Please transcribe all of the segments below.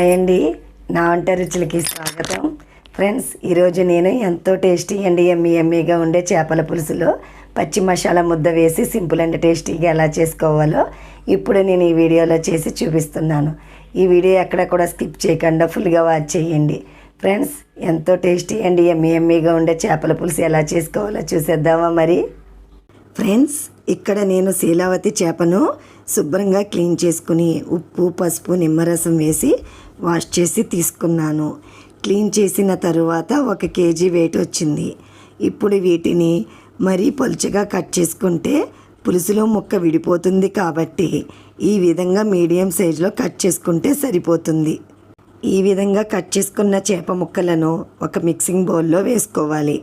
Hi అండి నా వంట రుచులకి స్వాగతం. ఫ్రెండ్స్ ఈరోజు నేను ఎంతో టేస్టీ అండి ఎమ్మీ ఎమ్మీగా ఉండే చేపల పులుసులో పచ్చి మసాలా ముద్ద వేసి సింపుల్ అండ్ టేస్టీగా ఎలా చేసుకోవాలో ఇప్పుడు నేను ఈ వీడియోలో చేసి చూపిస్తున్నాను. ఈ వీడియో ఎక్కడ కూడా స్కిప్ చేయకుండా ఫుల్గా వాచ్ చేయండి. ఫ్రెండ్స్ ఎంతో టేస్టీ అండి ఎమ్మీ ఎమ్మీగా ఉండే చేపల పులుసు ఎలా చేసుకోవాలో చూసేద్దామా మరి? ఫ్రెండ్స్ ఇక్కడ నేను శీలావతి చేపను శుభ్రంగా క్లీన్ చేసుకుని ఉప్పు పసుపు నిమ్మరసం వేసి వాష్ చేసి తీసుకున్నాను. క్లీన్ చేసిన తరువాత ఒక కేజీ వెయిట్ వచ్చింది. ఇప్పుడు వీటిని మరీ పలుచగా కట్ చేసుకుంటే పులుసులో ముక్క విడిపోతుంది కాబట్టి ఈ విధంగా మీడియం సైజులో కట్ చేసుకుంటే సరిపోతుంది. ఈ విధంగా కట్ చేసుకున్న చేప ముక్కలను ఒక మిక్సింగ్ బౌల్లో వేసుకోవాలి.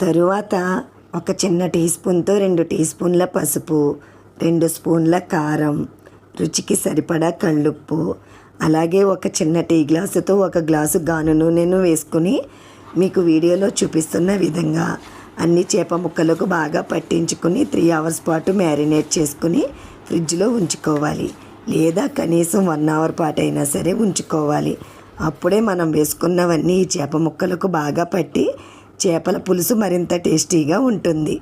తరువాత ఒక చిన్న టీ స్పూన్తో రెండు టీ స్పూన్ల పసుపు రెండు స్పూన్ల కారం రుచికి సరిపడా కళ్ళుప్పు అలాగే ఒక చిన్న టీ గ్లాసుతో ఒక గ్లాసు గాను నూనెను వేసుకుని మీకు వీడియోలో చూపిస్తున్న విధంగా అన్ని చేప ముక్కలకు బాగా పట్టించుకుని త్రీ అవర్స్ పాటు మ్యారినేట్ చేసుకుని ఫ్రిడ్జ్లో ఉంచుకోవాలి. లేదా కనీసం వన్ అవర్ పాటు అయినా సరే ఉంచుకోవాలి. అప్పుడే మనం వేసుకున్నవన్నీ ఈ చేప ముక్కలకు బాగా పట్టి చేపల పులుసు మరింత టేస్టీగా ఉంటుంది.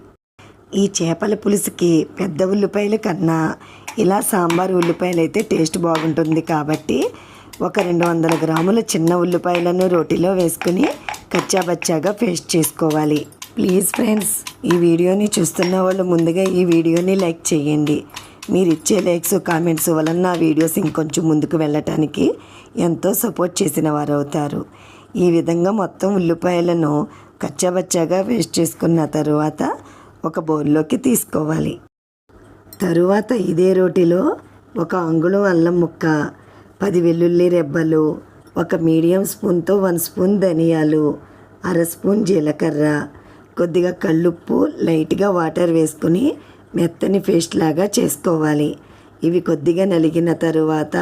ఈ చేపల పులుసుకి పెద్ద ఉల్లిపాయల కన్నా ఇలా సాంబార్ ఉల్లిపాయలు అయితే టేస్ట్ బాగుంటుంది కాబట్టి ఒక రెండు వందల గ్రాముల చిన్న ఉల్లిపాయలను రోటీలో వేసుకుని కచ్చాబచ్చాగా పేస్ట్ చేసుకోవాలి. ప్లీజ్ ఫ్రెండ్స్ ఈ వీడియోని చూస్తున్న వాళ్ళు ముందుగా ఈ వీడియోని లైక్ చేయండి. మీరు ఇచ్చే లైక్స్ కామెంట్స్ వలన నా వీడియోస్ ఇంకొంచెం ముందుకు వెళ్ళటానికి ఎంతో సపోర్ట్ చేసిన వారు అవుతారు ఈ విధంగా మొత్తం ఉల్లిపాయలను కచ్చాబచ్చాగా వేస్ట్ చేసుకున్న తర్వాత ఒక బౌల్లోకి తీసుకోవాలి. తరువాత ఇదే రోటిలో ఒక అంగుళం అల్లం ముక్క పది వెల్లుల్లి రెబ్బలు ఒక మీడియం స్పూన్తో వన్ స్పూన్ ధనియాలు అర స్పూన్ జీలకర్ర కొద్దిగా కళ్ళుప్పు లైట్గా వాటర్ వేసుకుని మెత్తని పేస్ట్ లాగా చేసుకోవాలి. ఇవి కొద్దిగా నలిగిన తరువాత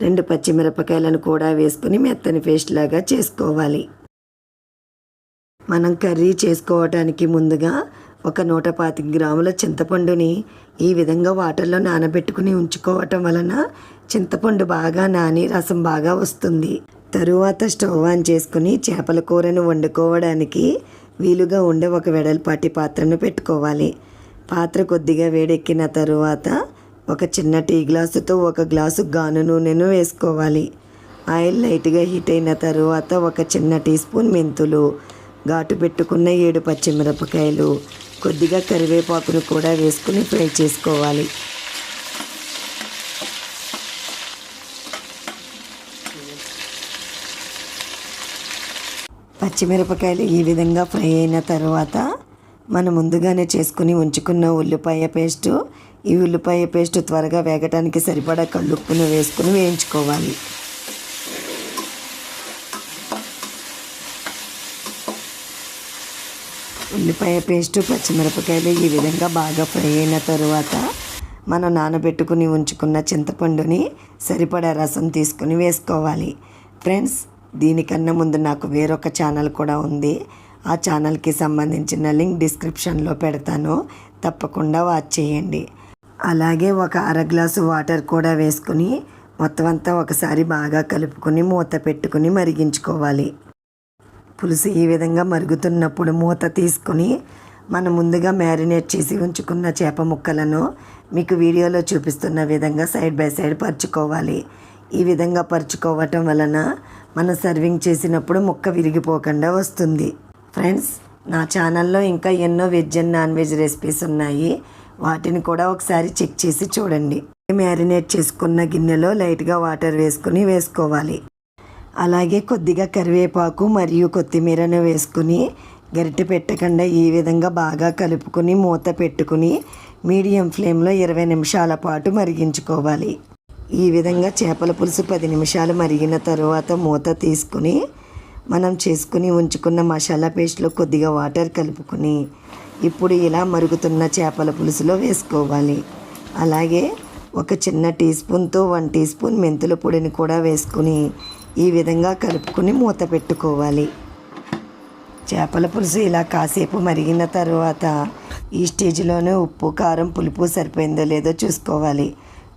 రెండు పచ్చిమిరపకాయలను కూడా వేసుకుని మెత్తని పేస్ట్ లాగా చేసుకోవాలి. మనం కర్రీ చేసుకోవటానికి ముందుగా ఒక నూట పాతిక గ్రాముల చింతపండుని ఈ విధంగా వాటర్లో నానబెట్టుకుని ఉంచుకోవటం వలన చింతపండు బాగా నాని రసం బాగా వస్తుంది. తరువాత స్టవ్ ఆన్ చేసుకుని చేపల కూరను వండుకోవడానికి వీలుగా ఉండే ఒక వెడల్పాటి పాత్రను పెట్టుకోవాలి. పాత్ర కొద్దిగా వేడెక్కిన తరువాత ఒక చిన్న టీ గ్లాసుతో ఒక గ్లాసు గాను నూనెను వేసుకోవాలి. ఆయిల్ లైట్గా హీట్ అయిన తరువాత ఒక చిన్న టీ స్పూన్ మెంతులు ఘాటు పెట్టుకున్న ఏడు పచ్చిమిరపకాయలు కొద్దిగా కరివేపాకును కూడా వేసుకుని ఫ్రై చేసుకోవాలి. పచ్చిమిరపకాయలు ఈ విధంగా ఫ్రై అయిన తర్వాత మనం ముందుగానే చేసుకుని ఉంచుకున్న ఉల్లిపాయ పేస్టు. ఈ ఉల్లిపాయ పేస్ట్ త్వరగా వేగటానికి సరిపడా కళ్ళుప్పును వేసుకుని వేయించుకోవాలి. ఉల్లిపాయ పేస్టు పచ్చిమిరపకాయలు ఈ విధంగా బాగా ఫ్రై అయిన తరువాత మనం నానబెట్టుకుని ఉంచుకున్న చింతపండుని సరిపడా రసం తీసుకుని వేసుకోవాలి. ఫ్రెండ్స్ దీనికన్నా ముందు నాకు వేరొక ఛానల్ కూడా ఉంది. ఆ ఛానల్కి సంబంధించిన లింక్ డిస్క్రిప్షన్లో పెడతాను. తప్పకుండా వాచ్ చేయండి. అలాగే ఒక అర గ్లాసు వాటర్ కూడా వేసుకుని మొత్తం అంతా ఒకసారి బాగా కలుపుకొని మూత పెట్టుకుని మరిగించుకోవాలి. పులుసు ఈ విధంగా మరుగుతున్నప్పుడు మూత తీసుకొని మనం ముందుగా మ్యారినేట్ చేసి ఉంచుకున్న చేప ముక్కలను మీకు వీడియోలో చూపిస్తున్న విధంగా సైడ్ బై సైడ్ పరుచుకోవాలి. ఈ విధంగా పరుచుకోవటం వలన మనం సర్వింగ్ చేసినప్పుడు ముక్క విరిగిపోకుండా వస్తుంది. ఫ్రెండ్స్ నా ఛానల్లో ఇంకా ఎన్నో veg and non veg recipes ఉన్నాయి. వాటిని కూడా ఒకసారి చెక్ చేసి చూడండి. మ్యారినేట్ చేసుకున్న గిన్నెలో లైట్గా వాటర్ వేసుకుని వేసుకోవాలి. అలాగే కొద్దిగా కరివేపాకు మరియు కొత్తిమీరను వేసుకుని గరిటె పెట్టకుండా ఈ విధంగా బాగా కలుపుకొని మూత పెట్టుకుని మీడియం ఫ్లేమ్లో ఇరవై నిమిషాల పాటు మరిగించుకోవాలి. ఈ విధంగా చేపల పులుసు పది నిమిషాలు మరిగిన తర్వాత మూత తీసుకుని మనం చేసుకుని ఉంచుకున్న మసాలా పేస్ట్లో కొద్దిగా వాటర్ కలుపుకొని ఇప్పుడు ఇలా మరుగుతున్న చేపల పులుసులో వేసుకోవాలి. అలాగే ఒక చిన్న టీ స్పూన్తో వన్ టీ స్పూన్ మెంతుల పొడిని కూడా వేసుకుని ఈ విధంగా కలుపుకొని మూత పెట్టుకోవాలి. చేపల పులుసు ఇలా కాసేపు మరిగిన తర్వాత ఈ స్టేజ్లోనే ఉప్పు కారం పులుపు సరిపోయిందో లేదో చూసుకోవాలి.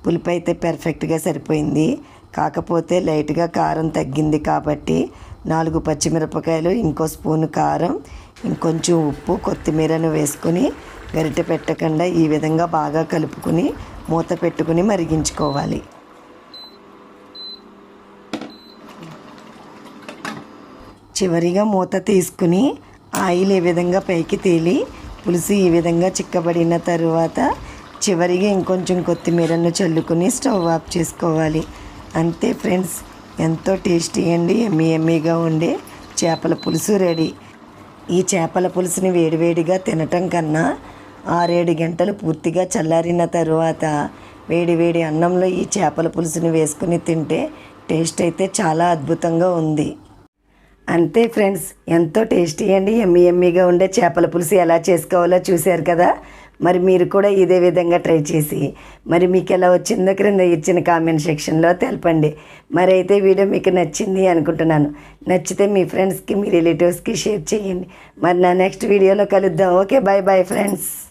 పులుపు అయితే పెర్ఫెక్ట్గా సరిపోయింది. కాకపోతే లైట్గా కారం తగ్గింది కాబట్టి నాలుగు పచ్చిమిరపకాయలు ఇంకో స్పూను కారం ఇంకొంచెం ఉప్పు కొత్తిమీరను వేసుకొని గరిటె పెట్టకుండా ఈ విధంగా బాగా కలుపుకుని మూత పెట్టుకుని మరిగించుకోవాలి. చివరిగా మూత తీసుకుని ఆయిల్ ఈ విధంగా పైకి తేలి పులుసు ఈ విధంగా చిక్కబడిన తరువాత చివరిగా ఇంకొంచెం కొత్తిమీరను చల్లుకుని స్టవ్ ఆఫ్ చేసుకోవాలి. అంతే ఫ్రెండ్స్ ఎంతో టేస్టీ అండి ఎమ్మీ ఎమ్మీగా ఉండే చేపల పులుసు రెడీ. ఈ చేపల పులుసుని వేడివేడిగా తినటం కన్నా ఆరేడు గంటలు పూర్తిగా చల్లారిన తరువాత వేడివేడి అన్నంలో ఈ చేపల పులుసుని వేసుకుని తింటే టేస్ట్ అయితే చాలా అద్భుతంగా ఉంది. అంతే ఫ్రెండ్స్ ఎంతో టేస్టీ అండి ఎమ్మి ఎమ్మిగా ఉండే చేపల పులుసు ఎలా చేసుకోవాలో చూశారు కదా? మరి మీరు కూడా ఇదే విధంగా ట్రై చేసి మరి మీకు ఎలా వచ్చిందో క్రింద ఇచ్చిన కామెంట్ సెక్షన్లో తెలపండి. మరి అయితే వీడియో మీకు నచ్చింది అనుకుంటున్నాను. నచ్చితే మీ ఫ్రెండ్స్కి మీ రిలేటివ్స్కి షేర్ చేయండి. మరి నా నెక్స్ట్ వీడియోలో కలుద్దాం. Okay bye bye friends.